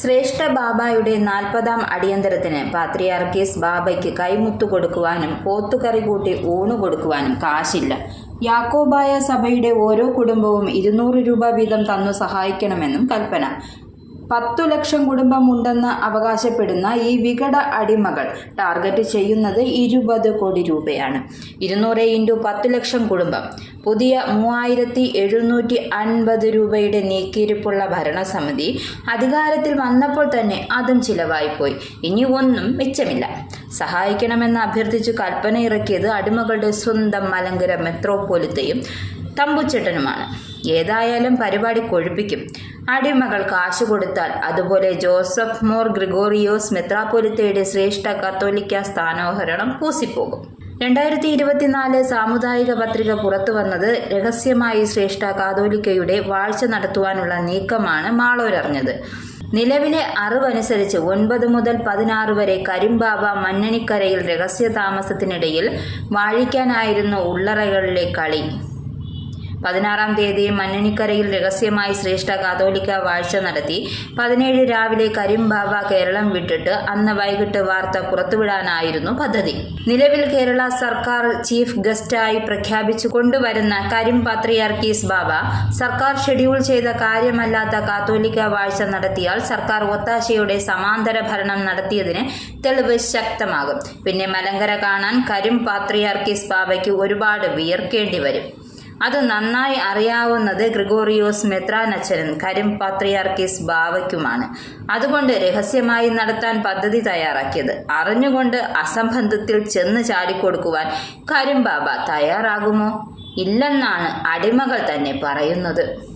ശ്രേഷ്ഠ ബാബായുടെ നാൽപ്പതാം അടിയന്തരത്തിന് പാത്രിയാർക്കീസ് ബാബയ്ക്ക് കൈമുത്തു കൊടുക്കുവാനും പോത്തുകറി കൂട്ടി ഊണു കൊടുക്കുവാനും കാശില്ല. യാക്കോബായ സഭയുടെ ഓരോ കുടുംബവും ഇരുന്നൂറ് രൂപ വീതം തന്നു സഹായിക്കണമെന്നും കൽപ്പന. പത്തു ലക്ഷം കുടുംബമുണ്ടെന്ന് അവകാശപ്പെടുന്ന ഈ വികട അടിമകൾ ടാർഗറ്റ് ചെയ്യുന്നത് ഇരുപത് കോടി രൂപയാണ്. ഇരുന്നൂറ് ഇന്റു പത്ത് ലക്ഷം കുടുംബം. പുതിയ മൂവായിരത്തി എഴുന്നൂറ്റി അൻപത് രൂപയുടെ നീക്കിയിരിപ്പുള്ള ഭരണസമിതി അധികാരത്തിൽ വന്നപ്പോൾ തന്നെ അതും ചിലവായിപ്പോയി. ഇനി ഒന്നും മിച്ചമില്ല. സഹായിക്കണമെന്ന് അഭ്യർത്ഥിച്ചു കൽപ്പന ഇറക്കിയത് അടിമകളുടെ സ്വന്തം മലങ്കര മെത്രോപോലിത്തയും തമ്പുച്ചേട്ടനുമാണ്. ഏതായാലും പരിപാടി കൊഴുപ്പിക്കും. അടിമകൾ കാശ് കൊടുത്താൽ അതുപോലെ ജോസഫ് മോർ ഗ്രിഗോറിയോസ് മെത്രാപൊലിത്തയുടെ ശ്രേഷ്ഠ കത്തോലിക്ക സ്ഥാനോഹരണം പൂസിപ്പോകും. രണ്ടായിരത്തി ഇരുപത്തിനാല് സാമുദായിക പത്രിക പുറത്തു വന്നത് രഹസ്യമായി ശ്രേഷ്ഠ കാതോലിക്കയുടെ വാഴ്ച നടത്തുവാനുള്ള നീക്കമാണ് മാളോരറിഞ്ഞത്. നിലവിലെ അറിവനുസരിച്ച് ഒൻപത് മുതൽ പതിനാറ് വരെ കരിമ്പാവ മന്നണിക്കരയിൽ രഹസ്യ താമസത്തിനിടയിൽ വാഴിക്കാനായിരുന്നു ഉള്ളറകളിലെ കളി. പതിനാറാം തീയതി മന്നണിക്കരയിൽ രഹസ്യമായി ശ്രേഷ്ഠ കാതോലിക്ക വാഴ്ച നടത്തി. പതിനേഴ് രാവിലെ കരിംബാവ കേരളം വിട്ടിട്ട് അന്ന് വൈകിട്ട് വാർത്ത പുറത്തുവിടാനായിരുന്നു പദ്ധതി. നിലവിൽ കേരള സർക്കാർ ചീഫ് ഗസ്റ്റായി പ്രഖ്യാപിച്ചു കൊണ്ടുവരുന്ന കരിം പാത്രിയാർക്കീസ് ബാബ സർക്കാർ ഷെഡ്യൂൾ ചെയ്ത കാര്യമല്ലാത്ത കാത്തോലിക്ക വാഴ്ച നടത്തിയാൽ സർക്കാർ ഒത്താശയുടെ സമാന്തര ഭരണം നടത്തിയതിന് തെളിവ് ശക്തമാകും. പിന്നെ മലങ്കര കാണാൻ കരിം പാത്രിയാർക്കീസ് ബാബയ്ക്ക് ഒരുപാട് വിയർക്കേണ്ടി വരും. അത് നന്നായി അറിയാവുന്നത് ഗ്രിഗോറിയോസ് മെത്രാനച്ചനും കരിം പാത്രിയാർക്കീസ് ബാവയ്ക്കുമാണ്. അതുകൊണ്ട് രഹസ്യമായി നടത്താൻ പദ്ധതി തയ്യാറാക്കിയത്. അറിഞ്ഞുകൊണ്ട് അസംബന്ധത്തിൽ ചെന്ന് ചാടിക്കൊടുക്കുവാൻ കരിം ബാബ തയ്യാറാകുമോ? ഇല്ലെന്നാണ് അടിമകൾ തന്നെ പറയുന്നത്.